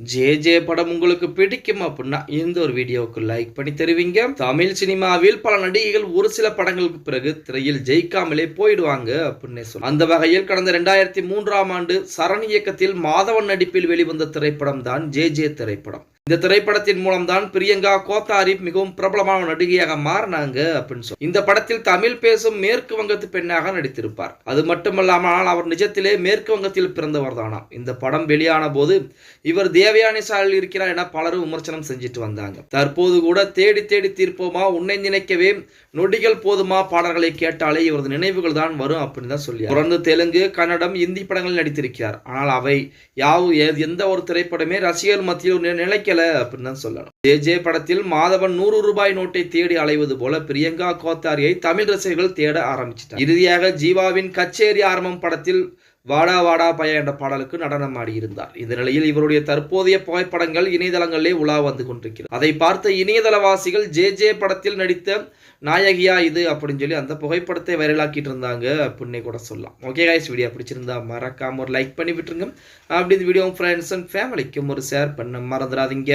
J J படம் உங்களுக்கு பிடிக்கும் அப்படின்னா இந்த ஒரு வீடியோவுக்கு லைக் பண்ணி தருவீங்க. தமிழ் சினிமாவில் பல நடிகைகள் ஒரு சில படங்களுக்கு பிறகு திரையில் ஜெயிக்காமலே போயிடுவாங்க அப்படின்னு சொல்லி அந்த வகையில் கடந்த ரெண்டாயிரத்தி மூன்றாம் ஆண்டு சரண் இயக்கத்தில் மாதவன் நடிப்பில் வெளிவந்த திரைப்படம் தான் ஜே ஜே திரைப்படம். இந்த திரைப்படத்தின் மூலம் தான் பிரியங்கா கோத்தாரி மிகவும் பிரபலமான நடிகையாக மாறினாங்க அப்படின்னு சொல்லி இந்த படத்தில் தமிழ் பேசும் மேற்கு வங்கத்து பெண்ணாக நடித்திருப்பார். அது மட்டுமல்லாமல் அவர் நிஜத்திலே மேற்கு வங்கத்தில் பிறந்தவர் தானாம். இந்த படம் வெளியான போது இவர் தேவயானி சாலில் இருக்கிறார் என பலரும் விமர்சனம் செஞ்சுட்டு வந்தாங்க. தற்போது கூட தேடி தேடி தீர்ப்போமா உன்னை நினைக்கவே நொடிகள் போதுமா பாடல்களை கேட்டாலே இவரது நினைவுகள் தான் வரும் அப்படின்னு தான் சொல்லி தொடர்ந்து தெலுங்கு கன்னடம் இந்தி படங்களில் நடித்திருக்கிறார். ஆனால் அவை யாவ் எந்த ஒரு திரைப்படமே ரசிகர் மத்தியில் நிலைக்கல நி- அப்படின்னு தான் சொல்லணும். ஜே ஜே படத்தில் மாதவன் நூறு ரூபாய் நோட்டை தேடி அலைவது போல பிரியங்கா கோத்தாரியை தமிழ் ரசிகர்கள் தேட ஆரம்பிச்சிட்டார் இறுதியாக ஜீவாவின் கச்சேரி ஆரம்பம் படத்தில் வாடா வாடா பய என்ற பாடலுக்கு நடனம் ஆடியிருந்தார். இந்த நிலையில் இவருடைய தற்போதைய புகைப்படங்கள் இணையதளங்களிலே உலா வந்து கொண்டிருக்கிறது. அதை பார்த்த இணையதளவாசிகள் ஜே ஜே படத்தில் நடித்த நாயகியா இது அப்படின்னு சொல்லி அந்த புகைப்படத்தை வைரலாக்கிட்டு இருந்தாங்க அப்படின்னே கூட சொல்லலாம். ஓகே காய்ஸ் வீடியோ பிடிச்சிருந்தா மறக்காம ஒரு லைக் பண்ணி விட்டுருங்க. அப்படி இந்த வீடியோ ஃப்ரெண்ட்ஸ் அண்ட் ஃபேமிலிக்கும் ஒரு ஷேர் பண்ண மறந்துடாதீங்க.